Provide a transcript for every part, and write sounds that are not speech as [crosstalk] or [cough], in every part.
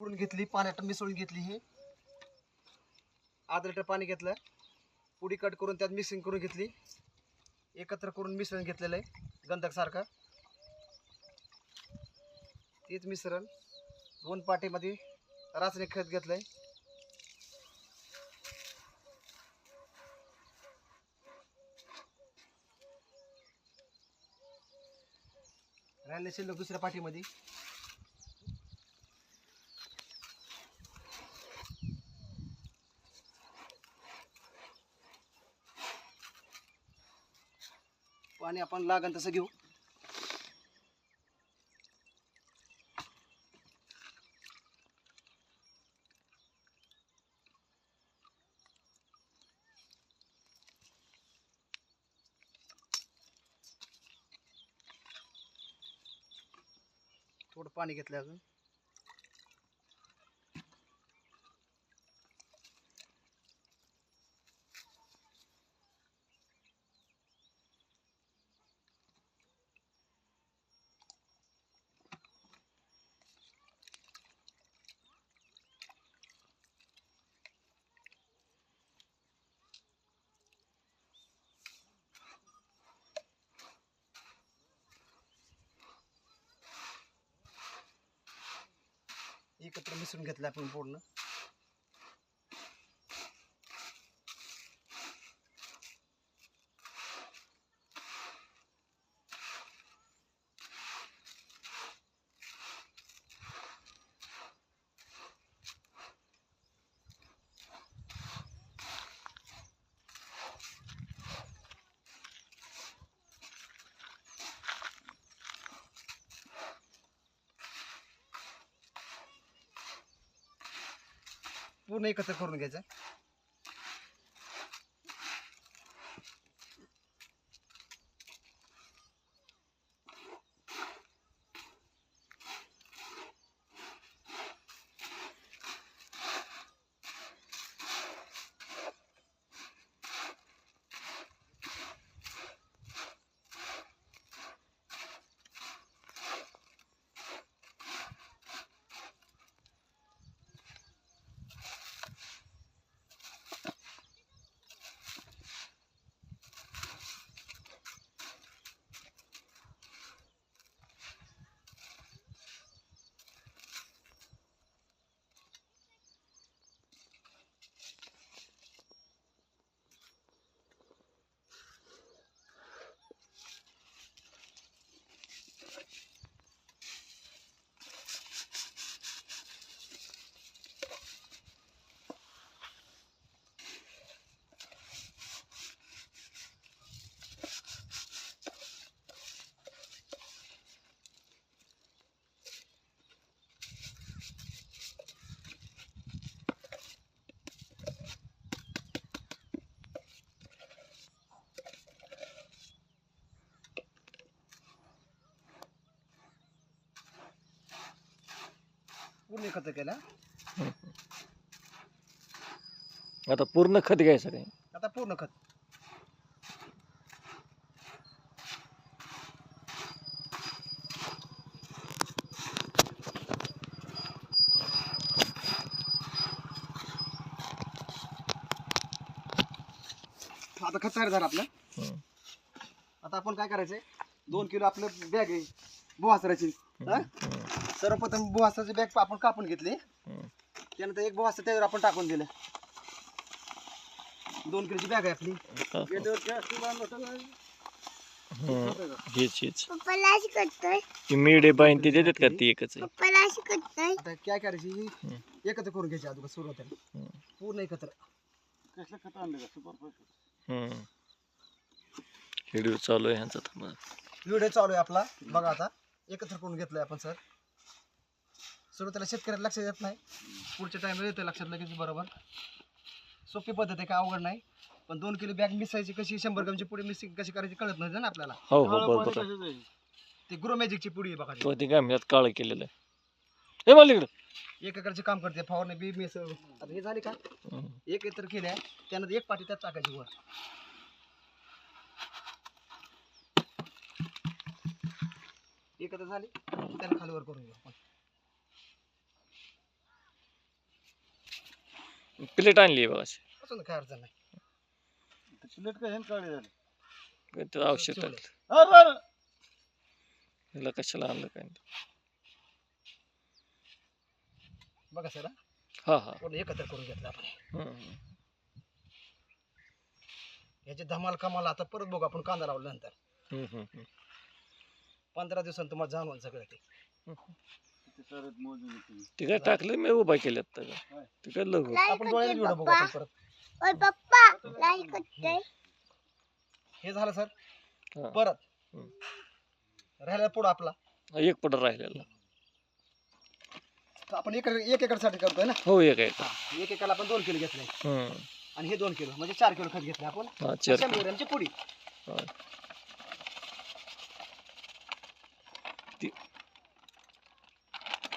उकडून घेतली पाण्यात मिसळून घेतली ही. अर्धा लिटर पाणी घेतलं. पुडी कट करून त्यात मिक्सिंग करून घेतली. एकत्र करून मिश्रण घेतलेलं आहे गंधकसारखं तेच मिश्रण दोन पाटीमध्ये रासायनिक खत घेतलं आहे राहिले शिल्लक दुसऱ्या पाठीमध्ये पाणी आपण लागन तसं घेऊ. थोडं पाणी घेतलं अजून. एकत्र मिसळून घेतलं आपण पूर्ण पूर्ण एकत्र करून घ्यायचं. पूर्ण एकत्र केलं आता पूर्ण खत घ्यायचं काय आता पूर्ण खत. आता खत तयार झालं आपलं. आता आपण काय करायचंय? दोन किलो आपलं बॅग आहे बुवासराची हा? सर्वप्रथम बुवासराची बॅग आपण कापून घेतली. त्यानंतर एक बुवासर त्यावर आपण टाकून दिलं. दोन किलोची बॅग आहे आपली. हम्म. हेच हेच. पप्पाला अशी करतोय. ती मेडे बाईन ते देतात का ती एकच आहे? पप्पाला अशी करतोय. आता काय करायची? ही एकत्र करून घ्यायची अगोदर सुरुवातीला. हम्म. पूर्ण एकत्र. हम्म. व्हिडिओ चालू आहे ह्यांचा थांबा. व्हिडिओ चालू आहे आपला. बघा आता. एकत्र करून घेतलंय आपण सर. सुरुवातीला शेतकऱ्याला लक्षात येत नाही. पुढच्या टाइम येतं लक्षात लगेच बरोबर. सोपी पद्धत आहे काय अवघड नाही. पण दोन किलो बॅग मिसायची कशी शंभर ग्रामची पुडी मिसिंग कशी करायची कळत नाही ना आपल्याला. हो हो बरोबर. आहे. ती ग्रो मॅजिकची पुडी आहे बघा ती. तो ती काळं केलेलं आहे. हे मला इकडं. एक एकरचे काम करते फवारणी बी मिस आता हे झाले का? हम्म. एक एकत्र केल्या त्यानंतर एक पाठी त्यात टाकायची वर. एकत्र झाली त्याला खाली वर करून घेऊ आपण. प्लेट आणली आहे बघा अशी. असून काय अडचण नाही. प्लेट काय हेन काढे झाली? काहीतरी औषध अरे अरे ह्याला कशाला आणलं काय नाही. बघा सर हा. हा पूर्ण एकत्र करून घेतलं आपण. हम्म, हम्म. याची धमाल कमाल आता परत बघू आपण कांदा हम्म, हम्म, हम्म. पंधरा दिवसांनी तुम्हाला जाणवल सगळं ते. किती सारे मोजून येते. ते काय टाकलं मी उभा केल्यात तर काय? ते काय लघु? आपण डोळ्यात व्हिडिओ बघू आपण परत. ओय पप्पा हे झालं सर. हा. परत. हम्म. राहिला पुढं आपला. एक पड राहिलेला. तर आपण एक एक एकरसाठी करतोय ना? हो एक एक एकरला आपण दोन किलो घेतलंय. हम्म. आणि हे दोन किलो म्हणजे चार किलो खत घेतले आपण. हा चार शंभर ग्रॅमची पुडी. हा. ती-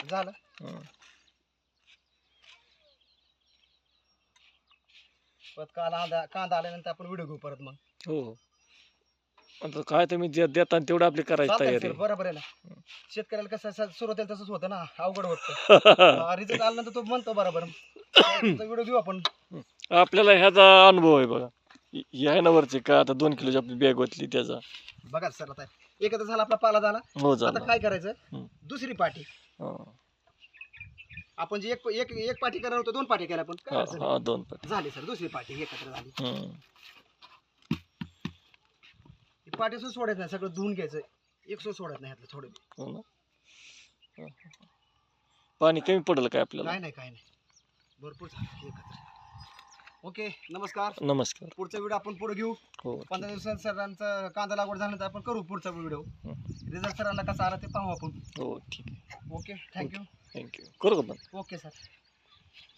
झालं. परत कांदा कांदा आल्यानंतर आपण व्हिडिओ घेऊ परत मग. हो. आता काय तुम्ही जे देता तेवढं आपली करायची चालतंय तयारी सर, बरोबर आहे ना. शेतकऱ्याला कसं असं सुरुवातीला तसंच होतं ना अवघड होतं. [laughs] रिझल्ट आल्यानंतर तो म्हणतो बरोबर. व्हिडिओ घेऊ आपण. आपल्याला ह्याचा अनुभव आहे बघा. ही ही आहे ना वरची का? आता दोन किलोची आपली बॅग होतली त्याचा. बघा सर आता एकत्र झाला आपला पाला झाला. हो आता झालं काय करायचं? हम्म. दुसरी पाठी. हा. आपण जे एक एक एक पाठी करणार होतो दोन पाठी केल्या आपण काय हा, अडचण हा दोन झाली सर दुसरी पाठी एकत्र झाली. हम्म. ही पाठी सुद्धा सोडायचं नाही सगळं धुवून घ्यायचं. एक सुद्धा सोडत नाही ह्यातलं थोडं हो ना? हा, हा, हा. पाणी कमी पडलं काय आपल्याला? काय नाही काय नाही. भरपूर झालं एकत्र. ओके नमस्कार. नमस्कार. पुढचा व्हिडिओ आपण पुढे घेऊ. हो पंधरा दिवसात सरांचा कांदा लागवड झाल्यानंतर आपण करू पुढचा व्हिडिओ. रिझल्ट सरांना कसा आला ते पाहू आपण. हो ठीक आहे. ओके थँक्यू थँक्यू करू का ओके सर.